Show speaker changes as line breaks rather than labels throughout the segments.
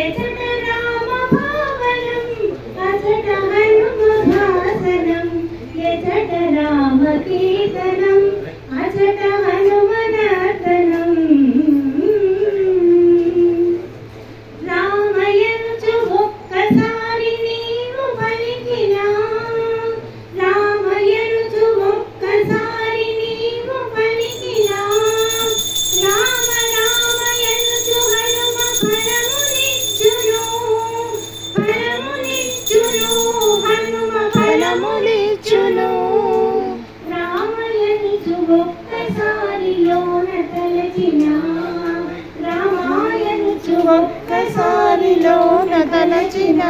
எத்தனை ఫలమునిచ్చును రామయనుచు ఒక్కసారి లోన తలచినా రామాయనుచు ఒక్కసారి లోన తలచిన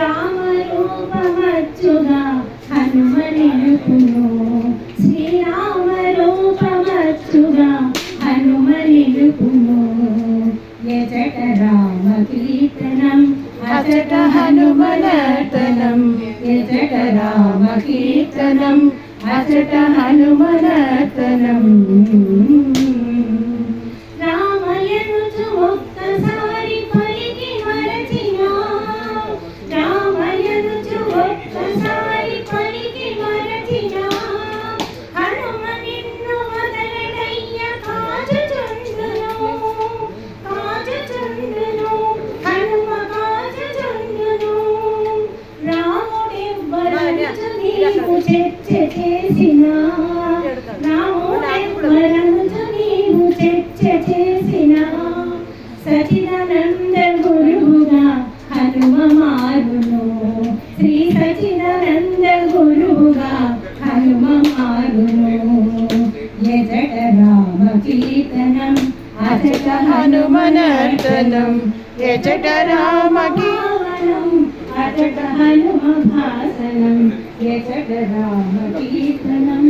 రామరూపమచ్చుగా హనుమ నిలుపును శ్రీరామ రూపమచ్చుగా హనుమ నిలుపును రామ కీర్తనం అచట హనుమనర్తనం ఎజట రామ కీర్తనం అజట హనుమనర్తనం. రాముడెవ్వరంచు నీవు చర్చ చేసినా రాముడెవ్వరంచు నీవు చర్చ చేసినా సచిదానంద గురువుగా హనుమ మారును శ్రీ సచిదానంద గురువుగా హనుమ మారును ఎజట రామ కీర్తనం అజట
హనుమనర్తనం ఎచట రామ
హనుమ కీర్తనం